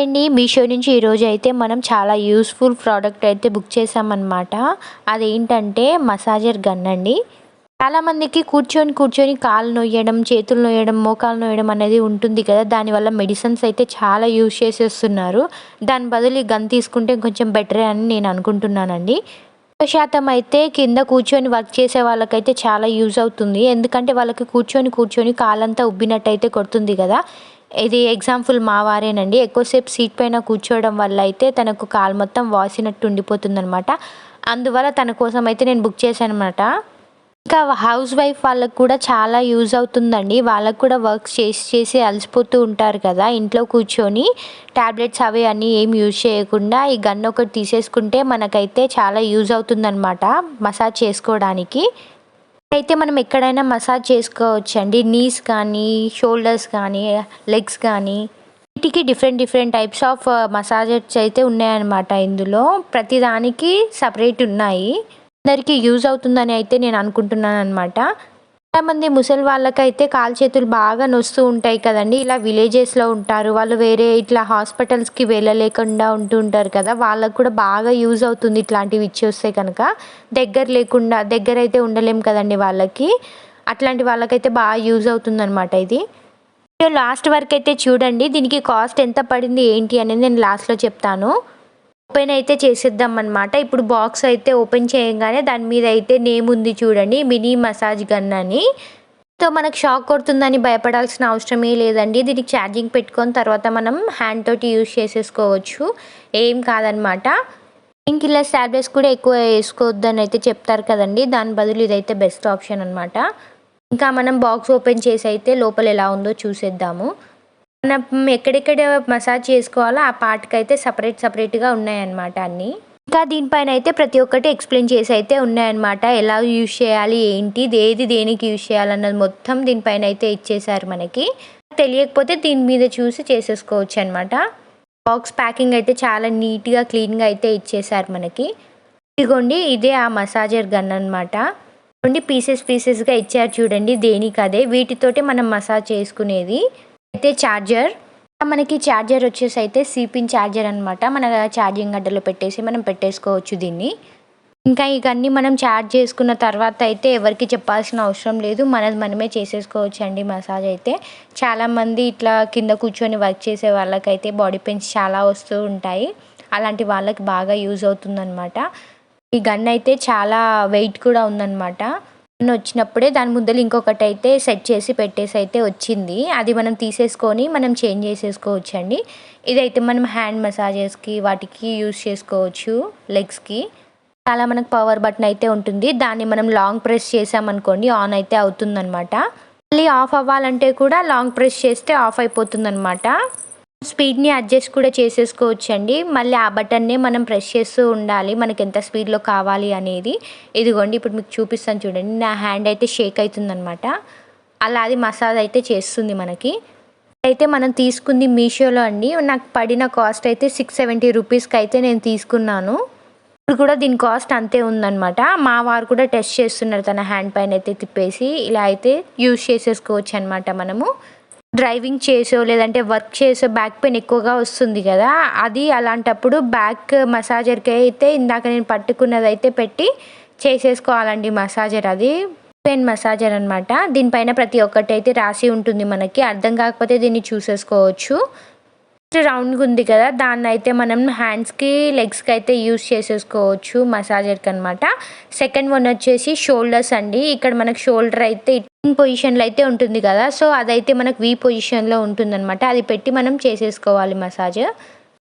అండి మీషో నుంచి ఈరోజు అయితే మనం చాలా యూస్ఫుల్ ప్రోడక్ట్ అయితే బుక్ చేసామన్నమాట అదేంటంటే మసాజర్ గన్ అండి. చాలామందికి కూర్చొని కూర్చొని కాళ్ళు నొయ్యడం చేతులు నొయ్యడం మోకాలు నొయ్యడం అనేది ఉంటుంది కదా. దానివల్ల మెడిసిన్స్ అయితే చాలా యూజ్ చేసేస్తున్నారు. దాని బదులు ఈ గన్ తీసుకుంటే కొంచెం బెటరే అని నేను అనుకుంటున్నానండి. ఎక్కువ శాతం అయితే కింద కూర్చొని వర్క్ చేసే వాళ్ళకైతే చాలా యూజ్ అవుతుంది. ఎందుకంటే వాళ్ళకి కూర్చొని కూర్చొని కాలంతా ఉబ్బినట్టు అయితే కొడుతుంది కదా. ఇది ఎగ్జాంపుల్ మా వారేనండి. ఎక్కువసేపు సీట్ పైన కూర్చోవడం వల్ల అయితే తనకు కాలు మొత్తం వాసినట్టు ఉండిపోతుంది అనమాట అందువల్ల తన కోసం అయితే నేను బుక్ చేశాను అనమాట ఇంకా హౌస్ వైఫ్ వాళ్ళకు కూడా చాలా యూజ్ అవుతుందండి. వాళ్ళకు కూడా వర్క్ చేసి చేసి అలసిపోతూ ఉంటారు కదా ఇంట్లో కూర్చొని ట్యాబ్లెట్స్ అవి అన్నీ ఏం యూజ్ చేయకుండా ఈ గన్ ఒకటి తీసేసుకుంటే మనకైతే చాలా యూజ్ అవుతుందన్నమాట మసాజ్ చేసుకోవడానికి. అయితే మనం ఎక్కడైనా మసాజ్ చేసుకోవచ్చండి. నీస్ కానీ షోల్డర్స్ కానీ లెగ్స్ కానీ. వీటికి different different types of massagers అయితే ఉన్నాయన్నమాట ఇందులో. ప్రతిదానికి సపరేట్ ఉన్నాయి. అందరికీ యూజ్ అవుతుందని అయితే నేను అనుకుంటున్నాను అనమాట చాలామంది ముసలి వాళ్ళకైతే కాలు చేతులు బాగా నొస్తూ ఉంటాయి కదండి. ఇలా విలేజెస్లో ఉంటారు. వాళ్ళు వేరే ఇట్లా హాస్పిటల్స్కి వెళ్ళలేకుండా ఉంటూ ఉంటారు కదా. వాళ్ళకు కూడా బాగా యూజ్ అవుతుంది ఇట్లాంటివి ఇచ్చి వస్తే కనుక. దగ్గర లేకుండా దగ్గర అయితే ఉండలేం కదండి వాళ్ళకి. అట్లాంటి వాళ్ళకైతే బాగా యూజ్ అవుతుంది అనమాట ఇది. లాస్ట్ వరకు అయితే చూడండి. దీనికి కాస్ట్ ఎంత పడింది ఏంటి అనేది నేను లాస్ట్లో చెప్తాను. ఓపెన్ అయితే చేసేద్దాం అనమాట ఇప్పుడు బాక్స్ అయితే ఓపెన్ చేయగానే దాని మీద అయితే నేమ్ ఉంది చూడండి మినీ మసాజ్ గన్ అని. సో మనకు షాక్ కొడుతుందని భయపడాల్సిన అవసరమే లేదండి. దీనికి ఛార్జింగ్ పెట్టుకొని తర్వాత మనం హ్యాండ్ తోటి యూజ్ చేసేసుకోవచ్చు. ఏం కాదనమాట ఇంక ఇలా ట్యాబ్లెట్స్ కూడా ఎక్కువ వేసుకోవద్దని అయితే చెప్తారు కదండి. దాని బదులు ఇదైతే బెస్ట్ ఆప్షన్ అనమాట ఇంకా మనం బాక్స్ ఓపెన్ చేసి అయితే లోపల ఎలా ఉందో చూసేద్దాము. మనం ఎక్కడెక్కడ మసాజ్ చేసుకోవాలో ఆ పార్ట్కి అయితే సపరేట్ సపరేట్గా ఉన్నాయన్నమాట అన్నీ. ఇంకా దీనిపైన అయితే ప్రతి ఒక్కటి ఎక్స్ప్లెయిన్ చేసి అయితే ఉన్నాయన్నమాట. ఎలా యూజ్ చేయాలి ఏంటి ఏది దేనికి యూజ్ చేయాలన్నది మొత్తం దీనిపైన అయితే ఇచ్చేసారు మనకి. తెలియకపోతే దీని మీద చూసి చేసేసుకోవచ్చు అనమాట బాక్స్ ప్యాకింగ్ అయితే చాలా నీట్గా క్లీన్గా అయితే ఇచ్చేసారు మనకి. ఇదిగోండి ఇదే ఆ మసాజర్ గన్ అనమాట ఇదిగోండి పీసెస్ పీసెస్గా ఇచ్చారు చూడండి దేనికి అదే వీటితోటి మనం మసాజ్ చేసుకునేది. అయితే ఛార్జర్ మనకి ఛార్జర్ వచ్చేసి అయితే సిపిన్ ఛార్జర్ అనమాట మన ఛార్జింగ్ గడ్డలో పెట్టేసి మనం పెట్టేసుకోవచ్చు దీన్ని. ఇంకా ఇవన్నీ మనం ఛార్జ్ చేసుకున్న తర్వాత అయితే ఎవరికి చెప్పాల్సిన అవసరం లేదు. మనది మనమే చేసేసుకోవచ్చు అండి మసాజ్ అయితే. చాలామంది ఇట్లా కింద కూర్చొని వర్క్ చేసే వాళ్ళకైతే బాడీ పెయిన్స్ చాలా వస్తూ ఉంటాయి. అలాంటి వాళ్ళకి బాగా యూజ్ అవుతుందన్నమాట. ఈ గన్ అయితే చాలా వెయిట్ కూడా ఉందన్నమాట. వచ్చినప్పుడే దాని ముందర ఇంకొకటి అయితే సెట్ చేసి పెట్టేసి అయితే వచ్చింది. అది మనం తీసేసుకొని మనం చేంజ్ చేసేసుకోవచ్చు అండి ఇదైతే మనం హ్యాండ్ మసాజెస్కి వాటికి యూస్ చేసుకోవచ్చు లెగ్స్కి. చాలా మనకు పవర్ బటన్ అయితే ఉంటుంది. దాన్ని మనం లాంగ్ ప్రెస్ చేసామనుకోండి ఆన్ అయితే అవుతుందన్నమాట. మళ్ళీ ఆఫ్ అవ్వాలంటే కూడా లాంగ్ ప్రెస్ చేస్తే ఆఫ్ అయిపోతుందన్నమాట. స్పీడ్ని అడ్జస్ట్ కూడా చేసేసుకోవచ్చు అండి మళ్ళీ ఆ బటన్నే మనం ప్రెస్ చేస్తూ ఉండాలి. మనకి ఎంత స్పీడ్లో కావాలి అనేది. ఇదిగోండి ఇప్పుడు మీకు చూపిస్తాను చూడండి. నా హ్యాండ్ అయితే షేక్ అవుతుందనమాట అలా అది మసాజ్ అయితే చేస్తుంది మనకి. అయితే మనం తీసుకుంది మీషోలో అండి. నాకు పడిన కాస్ట్ అయితే సిక్స్ సెవెంటీ రూపీస్కి అయితే నేను తీసుకున్నాను. ఇప్పుడు కూడా దీని కాస్ట్ అంతే ఉందనమాట మా వారు కూడా టెస్ట్ చేస్తున్నారు తన హ్యాండ్ పైన అయితే తిప్పేసి. ఇలా అయితే యూజ్ చేసేసుకోవచ్చు అనమాట మనము. డ్రైవింగ్ చేసో లేదంటే వర్క్ చేసో బ్యాక్ పెయిన్ ఎక్కువగా వస్తుంది కదా. అది అలాంటప్పుడు బ్యాక్ మసాజర్కి అయితే ఇందాక నేను పట్టుకున్నది అయితే పెట్టి చేసేసుకోవాలండి మసాజర్. అది పెయిన్ మసాజర్ అనమాట దీనిపైన ప్రతి ఒక్కటి అయితే రాసి ఉంటుంది మనకి. అర్థం కాకపోతే దీన్ని చూసేసుకోవచ్చు. రౌండ్గా ఉంది కదా. దాన్ని అయితే మనం హ్యాండ్స్కి లెగ్స్కి అయితే యూస్ చేసేసుకోవచ్చు మసాజర్కి అనమాట సెకండ్ వన్ వచ్చేసి షోల్డర్స్ అండి. ఇక్కడ మనకు షోల్డర్ అయితే పొజిషన్లో అయితే ఉంటుంది కదా. సో అదైతే మనకు వి పొజిషన్లో ఉంటుందన్నమాట. అది పెట్టి మనం చేసేసుకోవాలి మసాజ్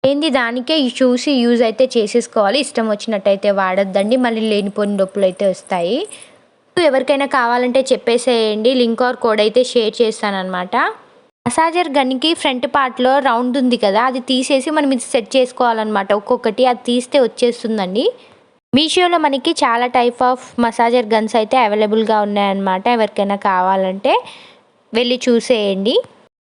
ఏంది దానికే చూసి యూజ్ అయితే చేసేసుకోవాలి. ఇష్టం వచ్చినట్టయితే వాడద్దండి. మళ్ళీ లేనిపోని నొప్పులు అయితే వస్తాయి. ఎవరికైనా కావాలంటే చెప్పేసేయండి. లింక్ ఆర్ కోడ్ అయితే షేర్ చేస్తానమాట మసాజర్ గన్కి ఫ్రంట్ పార్ట్లో రౌండ్ ఉంది కదా. అది తీసేసి మనం ఇది సెట్ చేసుకోవాలన్నమాట. ఒక్కొక్కటి అది తీస్తే వచ్చేస్తుందండి. మీషోలో మనకి చాలా టైప్ ఆఫ్ మసాజర్ గన్స్ అయితే అవైలబుల్గా ఉన్నాయన్నమాట. ఎవరికైనా కావాలంటే వెళ్ళి చూసేయండి.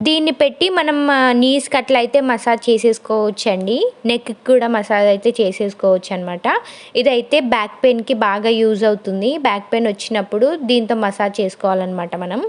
దీన్ని పెట్టి మనం నీస్కి అట్లా అయితే మసాజ్ చేసేసుకోవచ్చు అండి నెక్కి కూడా మసాజ్ అయితే చేసేసుకోవచ్చు అనమాట ఇదైతే బ్యాక్ పెయిన్కి బాగా యూజ్ అవుతుంది. బ్యాక్ పెయిన్ వచ్చినప్పుడు దీంతో మసాజ్ చేసుకోవాలన్నమాట మనం.